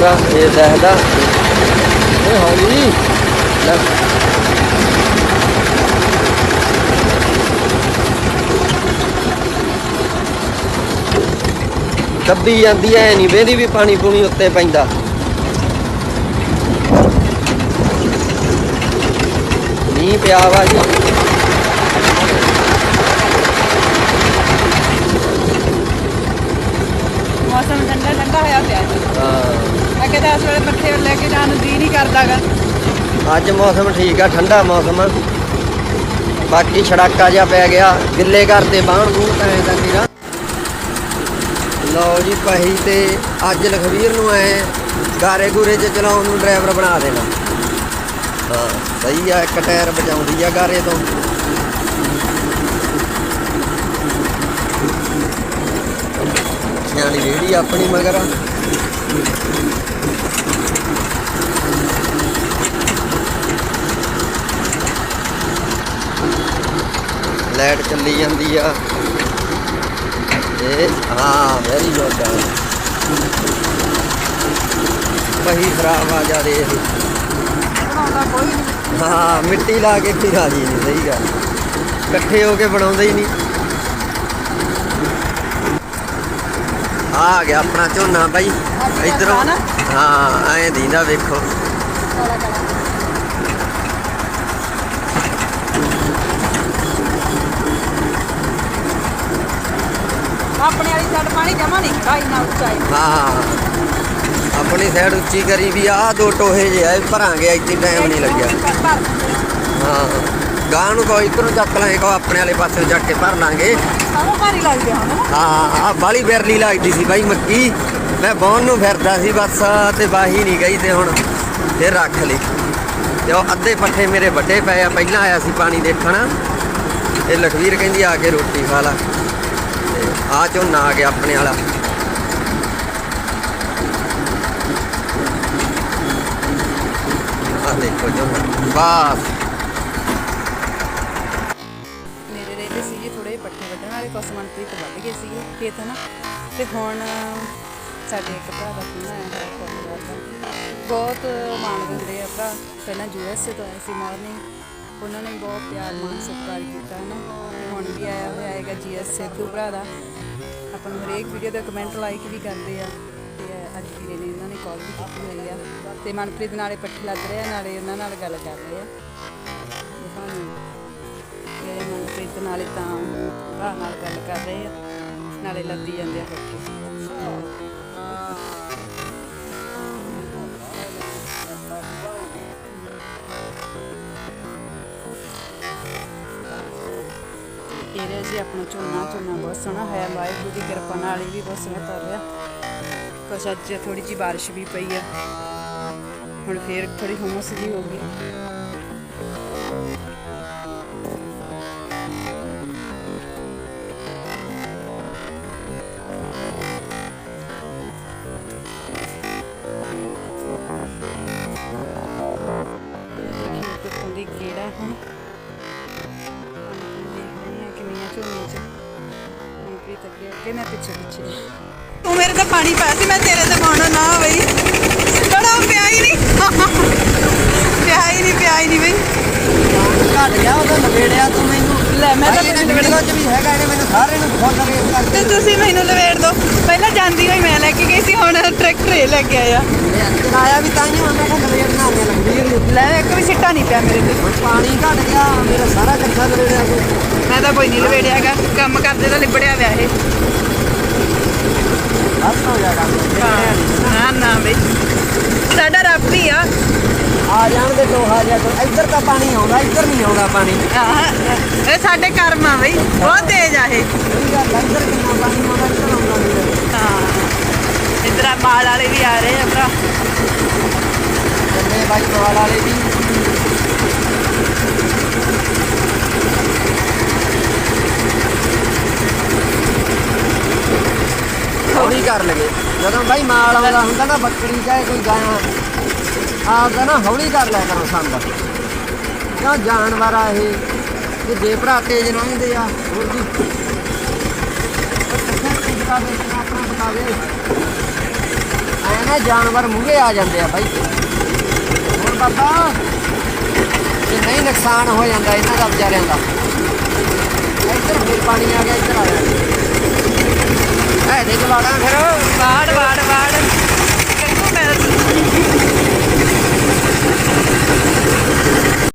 ਭਰਾ ਇਹ ਦੇਖਦਾ ਓਏ ਹੌਲੀ ਲੈ। ਦੱਬੀ ਜਾਂਦੀ ਐ ਨਹੀਂ ਵੇਦੀ ਵੀ ਪਾਣੀ ਪੂਣੀ ਉੱਤੇ ਪੈਂਦਾ। ਮੀਂਹ ਪਿਆ ਵਾ ਜੀ। ਮੌਸਮ ਠੰਡਾ ਠੰਡਾ ਹੋਇਆ ਪਿਆ ਜੀ। ਹਾਂ। ਅੱਗੇ ਤਾਂ ਇਸ ਵੇਲੇ ਪੱਠੇ ਲੈ ਕੇ ਜਾਣ ਨੂੰ ਜੀ ਨਹੀਂ ਕਰਦਾਗਾ। ਅੱਜ ਮੌਸਮ ਠੀਕ ਆ, ਠੰਡਾ ਮੌਸਮ ਆ। ਬਾਕੀ ਛੜਾਕਾ ਜਿਹਾ ਪੈ ਗਿਆ, ਗਿੱਲੇ ਘਰ ਤੇ ਬਾਹਣ ਬੂਣ ਪੈ ਜਾਂਦਾ ਮੇਰਾ ਲਓ ਜੀ, ਪਹੀ ਤੇ ਅੱਜ ਲਖਵੀਰ ਨੂੰ ਐ ਗਾਰੇ ਗੂਰੇ ਚ ਚਲਾਉਣ ਨੂੰ ਡਰਾਈਵਰ ਬਣਾ ਦੇਣਾ। ਹਾਂ, ਸਹੀ ਆ, ਇੱਕ ਟਾਇਰ ਬਚਾਉਂਦੀ ਆ ਗਾਰੇ ਤੋਂ। ਸਿਆਣੀ ਰੇੜੀ ਆਪਣੀ ਮਗਰ। ਆ। ਲਾਈਟ ਚੱਲੀ ਜਾਂਦੀ ਆ। ਇਹ ਹਾਂ ਵੈਰੀ ਗੁੱਡ ਪਹੀ ਖਰਾਬ ਆ ਜਾ ਰਹੇ ਬਣਾਉਂਦਾ ਕੋਈ ਨਹੀਂ। ਹਾਂ ਮਿੱਟੀ ਲਾ ਕੇ ਵੀ ਰਾਜੀ ਨਹੀਂ ਸਹੀ ਗੱਲ। ਇਕੱਠੇ ਹੋ ਕੇ ਬਣਾਉਂਦੇ ਹੀ ਨਹੀਂ। ਆ ਗਿਆ ਆਪਣਾ ਝੋਨਾ ਬਾਈ। ਇਧਰੋਂ? ਹਾਂ ਐਂ ਦੀਂਦਾ ਵੇਖੋ ਆਪਣੇ ਵਾਲੀ ਸਾਈਡ ਪਾਣੀ ਜਮਾ ਨਹੀਂ ਖੜਾ ਇੰਨਾ ਉੱਚਾ ਹੈ ਹਾਂ। ਆਪਣੀ ਸਾਈਡ ਉੱਚੀ ਕਰੀ ਵੀ ਆਹ ਦੋ ਟੋਹੇ ਜੇ ਆ ਇਹ ਭਰਾਂਗੇ ਇੱਥੇ ਟਾਈਮ ਨਹੀਂ ਲੱਗਿਆ। ਹਾਂ। ਗਾਂ ਨੂੰ ਕੋਈ ਇਧਰੋਂ ਚੱਕ ਲਾਂਗੇ ਕੋ ਆਪਣੇ ਵਾਲੇ ਪਾਸੇ ਚੱਕ ਕੇ ਭਰ ਲਾਂਗੇ। ਸਾਨੂੰ ਭਾਰੀ ਲੱਗ ਗਿਆ ਹੁਣ। ਹਾਂ ਆ ਬਾਲੀ ਬੈਰਲੀ ਲੱਗਦੀ ਸੀ ਬਾਈ ਮੱਕੀ। ਮੈਂ ਬੌਨ ਨੂੰ ਫਿਰਦਾ ਸੀ ਬਸ ਤੇ ਬਾਹੀ ਨਹੀਂ ਗਈ ਤੇ ਹੁਣ ਫਿਰ ਰੱਖ ਲਈ। ਤੇ ਉਹ ਅੱਧੇ ਪੱਠੇ ਮੇਰੇ ਵੱਡੇ ਪਏ ਆ ਪਹਿਲਾਂ ਆਇਆ ਸੀ ਪਾਣੀ ਦੇਖਣ। ਤੇ ਲਖਵੀਰ ਕਹਿੰਦੀ ਆ ਕੇ ਰੋਟੀ ਖਾ ਲਾ। ਆ ਝੋਨਾ ਆ ਗਿਆ ਆਪਣੇ ਵਾਲਾ। ਆ ਦੇਖੋ ਝੋਨਾ ਬਸ। ਮੇਰੇ ਰਹਿੰਦੇ ਸੀਗੇ ਥੋੜੇ ਪੱਠੇ ਵੱਢਣ ਵਾਲੇ ਕੁਛ ਮਨਪ੍ਰੀਤ ਵੱਢ ਗਏ ਸੀਗੇ ਖੇਤ ਨਾ। ਤੇ ਹੁਣ ਸਾਡੇ ਇੱਕ ਭਰਾ ਦਾ ਫੋਨ ਆਇਆ ਹੈ ਬਹੁਤ ਮਾਣ ਦਿੰਦੇ ਆ ਭਰਾ। ਪਹਿਲਾਂ ਯੂਐਸਏ ਤੋਂ ਆਏ ਸੀ ਮਾਰਨਿੰਗ। ਉਹਨਾਂ ਨੇ ਬਹੁਤ ਪਿਆਰ ਮਾਨ ਸਤਿਕਾਰ ਕੀਤਾ ਨਾ। ਹੁਣ ਵੀ ਆਇਆ ਹੋਇਆ ਹੈਗਾ ਜੀਐਸ ਸੇਧੂ ਭਰਾ ਦਾ। ਆਪਾਂ ਨੂੰ ਹਰੇਕ ਵੀਡੀਓ ਦਾ ਕਮੈਂਟ ਲਾਈਕ ਵੀ ਕਰਦੇ ਆ ਤੇ ਅੱਜ ਵੀਰੇ ਨੇ ਇਹਨਾਂ ਨੇ ਕਾਲ ਵੀ ਕੀਤੀ ਹੋਈ ਆ ਤੇ ਮਨਪ੍ਰੀਤ ਨਾਲੇ ਪੱਠੇ ਲੱਗ ਰਿਹਾ ਨਾਲੇ ਉਹਨਾਂ ਨਾਲ ਗੱਲ ਕਰ ਰਹੇ ਆ। ਤੇ ਮਨਪ੍ਰੀਤ ਨਾਲੇ ਤਾਂ ਭਰਾ ਨਾਲ ਗੱਲ ਕਰ ਰਹੇ ਆ, ਨਾਲੇ ਲੱਦੀ ਜਾਂਦੇ ਆ ਪੱਠੇ। ਇਹਦੇ ਜੀ, ਆਪਣਾ ਝੋਨਾ ਝੋਨਾ ਬਹੁਤ ਸੋਹਣਾ ਹੋਇਆ, ਵਾਹਿਗੁਰੂ ਦੀ ਕਿਰਪਾ ਨਾਲ ਇਹ ਵੀ ਬਹੁਤ ਸੋਹਣਾ ਕਰ ਰਿਹਾ। ਕੁਛ ਅੱਜ ਥੋੜੀ ਜੀ ਬਾਰਿਸ਼ ਵੀ ਪਈ ਆ ਹੁਣ ਫੇਰ ਥੋੜੀ ਹੁਮਸ ਜੀ ਹੋ ਗਈ। ਹਾਂ ਕਿੰਨੀਆਂ ਅੱਗੇ ਅੱਗੇ ਮੈਂ ਪਿੱਛੇ ਪਿੱਛੇ। ਤੂੰ ਮੇਰੇ ਤੇ ਪਾਣੀ ਪਾਇਆ ਸੀ, ਮੈਂ ਤੇਰੇ ਤੇ ਪਾਉਣਾ ਨਾ ਬਈ ਬੜਾ ਪਿਆ ਹੀ ਨਹੀਂ ਪਿਆ ਹੀ ਨਹੀਂ ਪਿਆ ਹੀ ਨਹੀਂ ਬਈ ਘਟ ਗਿਆ ਉਹਦਾ ਨਵੇੜਿਆ ਤੂੰ ਮੈਂ ਤਾਂ ਇਹਨੇ ਵੀਡੀਓ ਚ ਵੀ ਹੈਗਾ ਇਹਨੇ ਮੈਨੂੰ ਸਾਰੇ ਨੂੰ ਫੋਨ ਰੇਸ ਤੇ ਤੁਸੀਂ ਮੈਨੂੰ ਲਵੇੜ ਦੋ। ਪਹਿਲਾਂ ਜਾਂਦੀ ਹੋਈ ਮੈਂ ਲੈ ਕੇ ਗਈ ਸੀ ਹੁਣ ਟਰੈਕਟਰ ਇਹ ਲੈ ਕੇ ਆਇਆ। ਚਲਾਇਆ ਵੀ ਤਾਂ ਹੀ ਹੁੰਦਾ ਕਿ ਨਵੇੜਨਾ ਨੇ ਲੰਬੀਰ ਨੂੰ ਲੈ ਇੱਕ ਵੀ ਸਿੱਟਾ ਨਹੀਂ ਪਿਆ ਮੇਰੇ ਤੇ। ਪਾਣੀ ਘਟ ਗਿਆ ਮੇਰਾ ਸਾਰਾ ਕੱਖਾ ਨਵੇੜਿਆ ਕੋਈ ਮੈਂ ਤਾਂ ਕੋਈ ਨਹੀਂ ਲਵੇੜਿਆ ਹੈਗਾ। ਕੰਮ ਕਰਦੇ ਤਾਂ ਲਿਬੜਿਆ ਵਿਆ ਇਹ। ਹੱਥ ਹੋ ਜਾਗਾ ਨਾ ਨਾ ਬਈ। ਸਾਡਾ ਰੱਬ ਹੀ ਆ। ਆ ਜਾਣ ਦੇ ਟੋਹਾ ਜਿਹਾ ਤੋਂ। ਇੱਧਰ ਤਾਂ ਪਾਣੀ ਆਉਂਦਾ ਇੱਧਰ ਨਹੀਂ ਆਉਂਦਾ ਪਾਣੀ। ਆਹ, ਇਹ ਸਾਡੇ ਕਰਮ ਆ ਬਈ ਬਹੁਤ ਤੇਜ਼ ਆ ਇਹ। ਸਹੀ ਗੱਲ ਆ, ਇੱਧਰ ਕਿੰਨਾ ਪਾਣੀ ਆਉਂਦਾ ਇੱਧਰ ਆਉਂਦਾ ਨਹੀਂ ਹਾਂ ਇਧਰ ਆ ਮਾਲ ਵਾਲੇ ਵੀ ਆ ਰਹੇ ਆ ਭਰਾ। ਜੰਨੇ ਬਾਈ ਮਾਲ ਵਾਲੇ ਵੀ। ਹੌਲੀ ਕਰ ਲਗੇ। ਜਦੋਂ ਬਾਈ ਮਾਲ ਆਉਂਦਾ ਹੁੰਦਾ ਨਾ ਬੱਕਰੀ ਚਾਹੇ ਕੋਈ ਗਾਂ। ਆਪਦਾ ਨਾ ਹੌਲੀ ਕਰ ਲਿਆ ਕਰੋ ਸੰਦ। ਕਿਉਂ ਜਾਨਵਰ ਆ ਇਹ? ਤੇ ਜੇ ਭਰਾ ਤੇਜ਼ ਲੰਘਦੇ ਆ। ਹੋਰ ਕੀ ਉਹ ਨਾ, ਜਾਨਵਰ ਮੂਹਰੇ ਆ ਜਾਂਦੇ ਆ ਬਾਈ। ਹੁਣ ਬਾਬਾ, ਜੇ ਨਹੀਂ ਨੁਕਸਾਨ ਹੋ ਜਾਂਦਾ ਇਹਨਾਂ ਦਾ ਵਿਚਾਰਿਆਂ ਦਾ। ਇੱਧਰ ਫਿਰ ਪਾਣੀ ਆ ਗਿਆ, ਇੱਧਰ ਆ ਗਿਆ। ਐ ਦੇ ਜਵਾੜਾ ਫਿਰ। ਬਾੜ ਬਾੜ